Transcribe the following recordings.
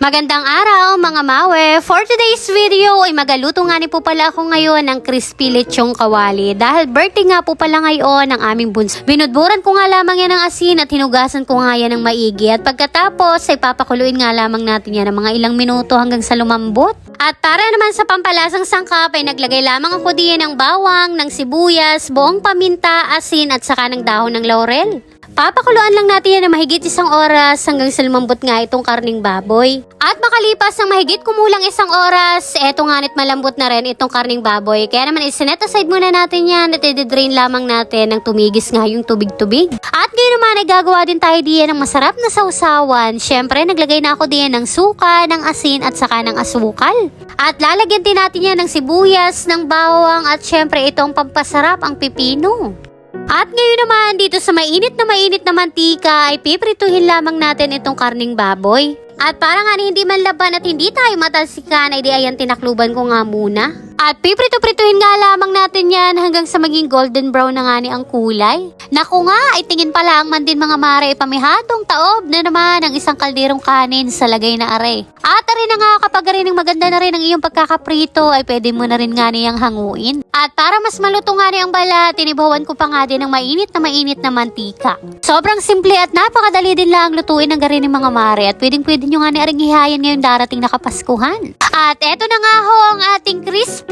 Magandang araw mga mawe! For today's video ay magaluto nga ni po pala ako ngayon ng crispy lechong kawali dahil birthday nga po pala ngayon ng aming bunso. Binudburan ko nga lamang yan ng asin at hinugasan ko nga yan ng maigi at pagkatapos ay papakuluin nga lamang natin yan ng mga ilang minuto hanggang sa lumambot. At para naman sa pampalasang sangkap ay naglagay lamang ako diyan ng bawang, ng sibuyas, buong paminta, asin at saka ng dahon ng laurel. Papakuluan lang natin yan na mahigit isang oras hanggang sa lumambot nga itong karning baboy. At makalipas ng mahigit kumulang isang oras, eto nga nit malambot na rin itong karning baboy. Kaya naman isinet aside muna natin yan at i-drain lamang natin ng tumigis nga yung tubig-tubig. At ngayon naman ay gagawa din tayo diyan ng masarap na sausawan. Siyempre naglagay na ako diyan ng suka, ng asin at saka ng asukal. At lalagyan din natin yan ng sibuyas, ng bawang at syempre itong pampasarap ang pipino. At ngayon naman, dito sa mainit na mainit na mantika, ay piprituhin lamang natin itong karning baboy. At para nga hindi man laban at hindi tayo matalsikan, ay di ayan tinakluban ko nga muna. At piprito-prituhin nga lamang natin yan hanggang sa maging golden brown na nga ni ang kulay. Naku nga, ay tingin ang man din mga mare, pamihadong taob na naman ang isang kalderong kanin sa lagay na are. At rin na nga kapag rin ang maganda na rin ang iyong pagkakaprito, ay pwede mo na rin nga niyang hanguin. At para mas maluto nga ang balat, tinibawan ko pa nga din ng mainit na mainit na mantika. Sobrang simple at napakadali din lang lutuin ng garin ng mga mare at pwedeng pwede nyo nga ni aring hihayan ngayong darating na kapaskuhan. At eto na nga ho ang ating crispy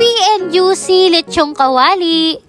juicy lechong kawali.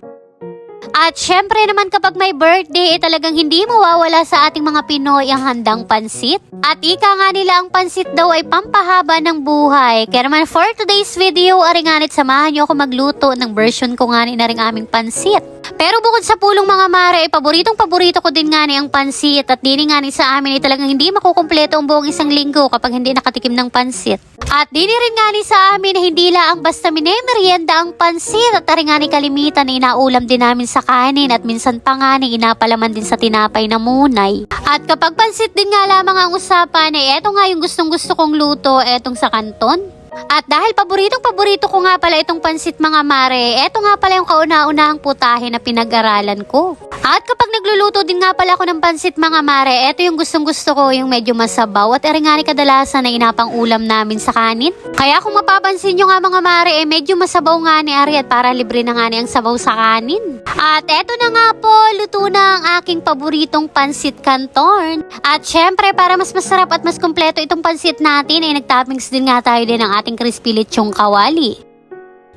At syempre naman kapag may birthday, eh, talagang hindi mawawala sa ating mga Pinoy ang handang pansit. At ika nga nila ang pansit daw ay pampahaba ng buhay. Kaya naman for today's video, aringanit samahan nyo ako magluto ng version ko nga ni na aming pansit. Pero bukod sa pulong mga mare, eh, paboritong paborito ko din nga ni ang pansit. At dini nga ni sa amin ay talagang hindi makukumpleto ang buong isang linggo kapag hindi nakatikim ng pansit. At dini rin nga ni sa amin na hindi lang basta minemerienda ang pansit at ari nga ni kalimitan na inaulam din namin sa kanin at minsan pa nga ni inapalaman din sa tinapay na munay. At kapag pansit din nga lamang ang usapan ay eto nga yung gustong gusto kong luto etong sa kanton. At dahil paboritong paborito ko nga pala itong pansit mga mare, eto nga pala yung kauna-unahang putahe na pinag-aralan ko. At kapag nagluluto din nga pala ako ng pansit mga mare, eto yung gustong gusto ko, yung medyo masabaw at eri nga ni kadalasan na inapang ulam namin sa kanin. Kaya kung mapapansin nyo nga mga mare, eh medyo masabaw nga ni Ari at para libre na nga ni ang sabaw sa kanin. At eto na nga po, luto na ang aking paboritong pansit canton. At syempre, para mas masarap at mas kumpleto itong pansit natin, ay nagtoppings din nga tayo din ng ating crispy lechong kawali.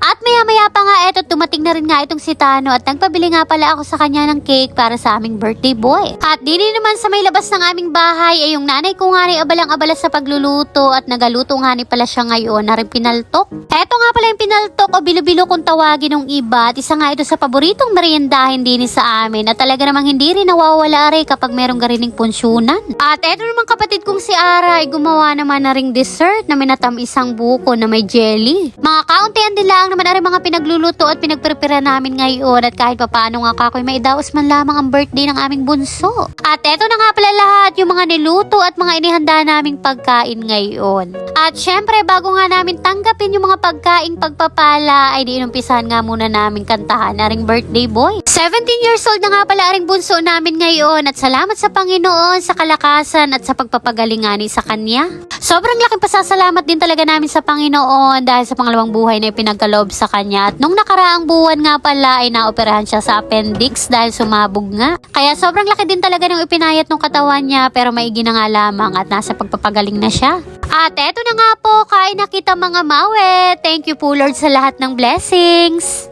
At maya-maya pa nga eto tumating na rin nga itong si Tano at nagpabili nga pala ako sa kanya ng cake para sa aming birthday boy. At dini naman sa may labas ng aming bahay ay yung nanay ko nga rin abalang-abala sa pagluluto at nagaluto nga ni pala siya ngayon na rin pinaltok. Eto nga pala yung pinaltok o bilo-bilo kung tawagin ng iba at isa nga ito sa paboritong meriendahin din sa amin at talaga namang hindi rin nawawala rin kapag merong garining punsyonan. At eto naman kapatid kong si Ara ay gumawa naman na ring dessert na minatam isang buko na may jelly. Mga kauntian din lang naman ari mga pinagluluto at pinagprepare namin ngayon at kahit papaano nga kakoy may daos man lamang ang birthday ng aming bunso. At eto na nga pala lahat yung mga niluto at mga inihanda naming pagkain ngayon. At syempre bago nga namin tanggapin yung mga pagkaing pagpapala ay di inumpisahan nga muna namin kantahan na ring birthday boy. 17 years old na nga pala aring bunso namin ngayon at salamat sa Panginoon sa kalakasan at sa pagpapagalingani sa kanya. Sobrang laking pasasalamat din talaga namin sa Panginoon dahil sa pangalawang buhay na ipinagkaloob sa kanya. At nung nakaraang buwan nga pala ay naoperahan siya sa appendix dahil sumabog nga. Kaya sobrang laki din talaga ng ipinayat ng katawan niya pero maigi na nga lamang at nasa pagpapagaling na siya. At eto na nga po, kain na kita mga mawe. Thank you po Lord sa lahat ng blessings.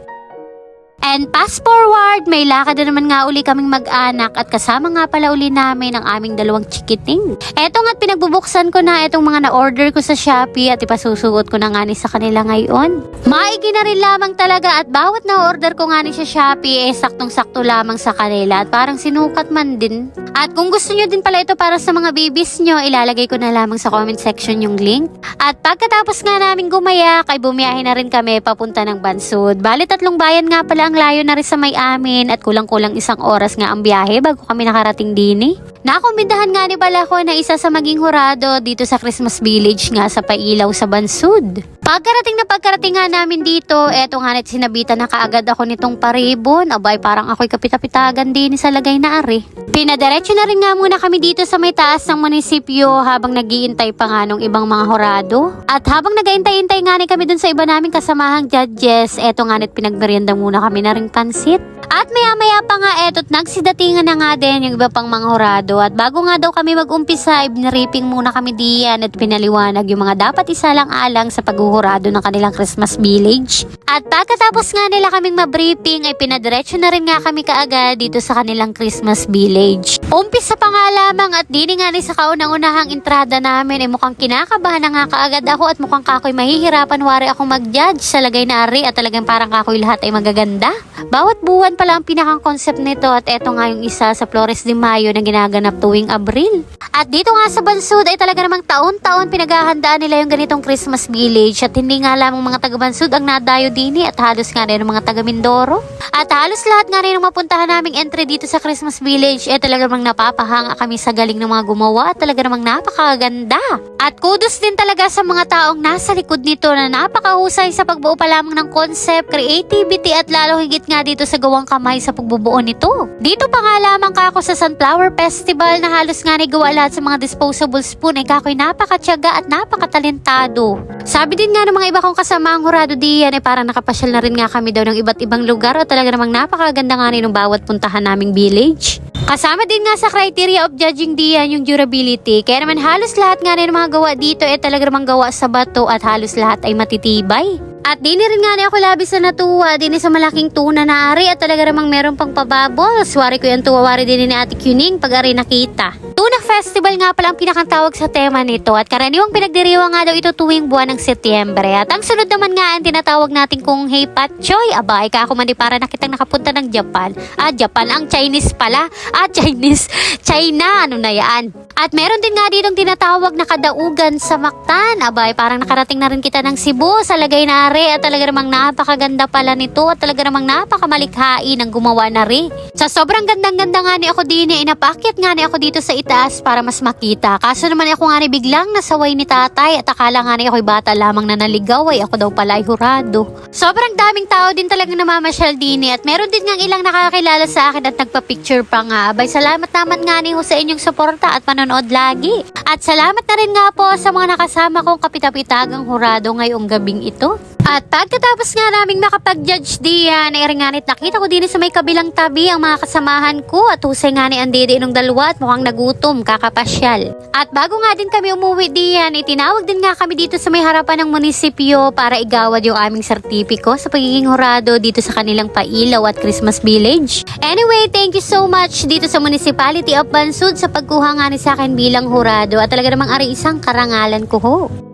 And fast forward, may lakad na naman nga uli kaming mag-anak at kasama nga pala uli namin ang aming dalawang chikiting. Eto nga't pinagbubuksan ko na itong mga na-order ko sa Shopee at ipasusuot ko na nga ni sa kanila ngayon. Maigi na rin lamang talaga at bawat na-order ko nga ni sa Shopee eh saktong-sakto lamang sa kanila at parang sinukat man din. At kung gusto nyo din pala ito para sa mga babies nyo, ilalagay ko na lamang sa comment section yung link. At pagkatapos nga namin gumayak, ay bumiyahe na rin kami papunta ng Bansud. Bali tatlong bayan nga pala ang layo na rin sa may amin at kulang-kulang isang oras nga ang biyahe bago kami nakarating dini. Nakumbindahan nga ni pala ko na isa sa maging hurado dito sa Christmas Village nga sa Pailaw sa Bansud. Pagkarating na pagkarating nga namin dito, eto nga net sinabitan na kaagad ako nitong paribon. Abay, parang ako'y kapitapitagan din sa lagay na ari. Pinadiretso na rin nga muna kami dito sa may taas ng munisipyo habang nagiintay pa nga nung ibang mga horado. At habang nagaintay-intay nga rin kami dun sa iba naming kasamahang judges, eto nga net pinagmerienda muna kami na rin pansit. At maya-maya pa nga eto't nagsidatingan na nga din yung iba pang mga horado at bago nga daw kami mag-umpisa, ibinariping muna kami diyan at pinaliwanag yung mga dapat isalang alang sa paghuhurado ng kanilang Christmas village. At pagkatapos nga nila kaming mabriefing ay pinadiretso na rin nga kami kaagad dito sa kanilang Christmas village. Umpisa pa nga lamang at dini nga ni sa kaunang-unahang entrada namin ay mukhang kinakabahan na nga kaagad ako at mukhang kakoy mahihirapan wari akong mag-judge sa lagay na ari at talagang parang kakoy lahat ay magaganda. Bawat buwan pala ang pinakang concept nito at eto nga yung isa sa Flores de Mayo na ginaganap tuwing Abril. At dito nga sa Bansud ay talaga namang taon-taon pinaghahandaan nila yung ganitong Christmas village at hindi nga lamang mga taga Bansud ang nadayo dini at halos nga rin mga taga Mindoro. At halos lahat nga rin ng mapuntahan naming entry dito sa Christmas village ay talaga namang napapahanga kami sa galing ng mga gumawa talaga namang napakaganda. At kudos din talaga sa mga taong nasa likod nito na napakahusay sa pagbuo pa lamang ng concept, creativity at lalo higit nga dito sa gawang kamay sa pagbubuo nito. Dito pa nga lamang ka ako sa Sunflower Festival na halos nga gawa lahat sa mga disposable spoon ay kakoy napakatyaga at napakatalentado. Sabi din nga ng mga iba kong kasama ang hurado diyan ay parang nakapasyal na rin nga kami daw ng iba't ibang lugar at talaga namang napakaganda nga rin ng bawat puntahan naming village. Kasama din nga sa criteria of judging diyan yung durability. Kaya naman halos lahat nga ng mga gawa dito ay talaga namang gawa sa bato at halos lahat ay matitibay. At di rin nga ni ako labis na natuwa din sa malaking tuna na ari at talaga namang meron pang pababol. Swari ko yung tuwawari din ni Ate Kuning pag ari nakita. Tuna Festival nga pala ang pinakantawag sa tema nito at karaniwang pinagdiriwa nga daw ito tuwing buwan ng Setyembre. At ang sunod naman nga ang tinatawag natin kung Hey Patchoy. Aba, ika ako man para nakitang nakapunta ng Japan. Ah, Japan ang Chinese pala. Ah, Chinese. China, ano na yan. At meron din nga ditong tinatawag na kadaugan sa Mactan. Abay, parang nakarating na rin kita ng Cebu sa lagay na are at talaga namang napakaganda pala nito at talaga namang napakamalikhain ang gumawa na rin. Sa sobrang gandang-ganda nga ni ako din eh, inapakyat nga ni ako dito sa itaas para mas makita. Kaso naman ako nga ni biglang nasaway ni tatay at akala nga ni ako'y bata lamang na naligaw ay ako daw pala ay hurado. Sobrang daming tao din talagang namamasyal din eh, at meron din nga ilang nakakilala sa akin at nagpa-picture pa nga. Abay, salamat naman nga ni sa inyong suporta at panonood lagi. At salamat na rin nga po sa mga nakasama kong kapitapitagang hurado ngayong gabing ito. At pagkatapos nga naming makapag-judge diyan, ay ringanit nakita ko din sa may kabilang tabi ang mga kasamahan ko at husay nga ni Andede nung dalawa at mukhang nagutom, kakapasyal. At bago nga din kami umuwi diyan, itinawag din nga kami dito sa may harapan ng munisipyo para igawad yung aming sertipiko sa pagiging hurado dito sa kanilang pailaw at Christmas village. Anyway, thank you so much dito sa Municipality of Bansud sa pagkuha nga ni sa akin bilang hurado at talaga namang ari isang karangalan ko ho.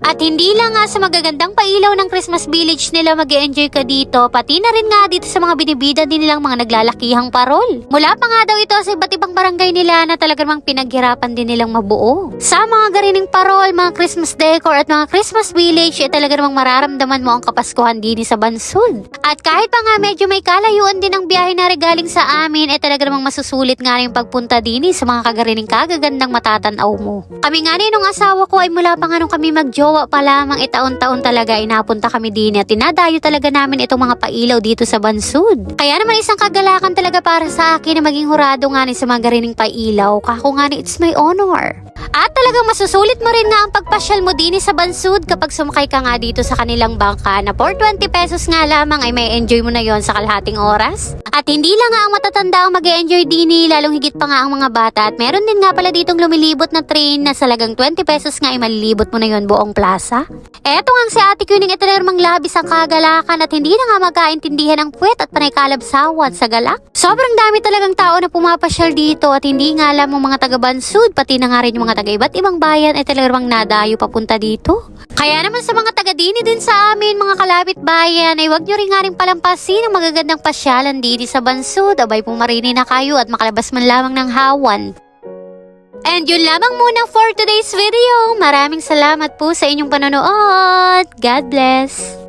At hindi lang nga sa magagandang pailaw ng Christmas village nila mag enjoy ka dito, pati na rin nga dito sa mga binibida din nilang mga naglalakihang parol. Mula pa nga daw ito sa iba't ibang barangay nila na talaga namang pinaghirapan din nilang mabuo. Sa mga garining parol, mga Christmas decor at mga Christmas village, eh talaga namang mararamdaman mo ang kapaskuhan din sa Bansud. At kahit pa nga medyo may kalayuan din ang biyahe na regaling sa amin, eh talaga namang masusulit nga rin pagpunta din sa mga kagarining kagagandang matatanaw mo. Kami nga rin nung asawa ko ay mula pa nga nung kami magjowa pa lamang itaon-taon talaga inapunta kami din at tinadayo talaga namin itong mga pailaw dito sa Bansud. Kaya naman isang kagalakan talaga para sa akin na maging hurado nga ni sa mga garining pailaw. Kako nga ni it's my honor. At talagang masusulit mo rin nga ang pagpasyal mo din sa Bansud kapag sumakay ka nga dito sa kanilang bangka na for 20 pesos nga lamang ay may enjoy mo na yon sa kalahating oras. At hindi lang nga ang matatanda ang mag enjoy dini, lalong higit pa nga ang mga bata. At meron din nga pala ditong lumilibot na train na salagang 20 pesos nga ay malilibot mo na yon buong plaza. Eto nga si Ate Kuning ito namang labis ang kagalakan at hindi na nga magkaintindihan ang puwet at panay kalabsawat sa galak. Sobrang dami talagang tao na pumapasyal dito at hindi nga alam ang mga taga Bansud pati na nga rin yung mga taga iba't ibang bayan ay talagang nadayo papunta dito. Kaya naman sa mga taga dini din sa amin, mga kalapit bayan, ay wag nyo rin nga rin palampasin ang magagandang pasyalan dito sa Bansud. Abay pumarini na kayo at makalabas man lamang ng hawan. And yun lamang muna for today's video. Maraming salamat po sa inyong panonood. God bless.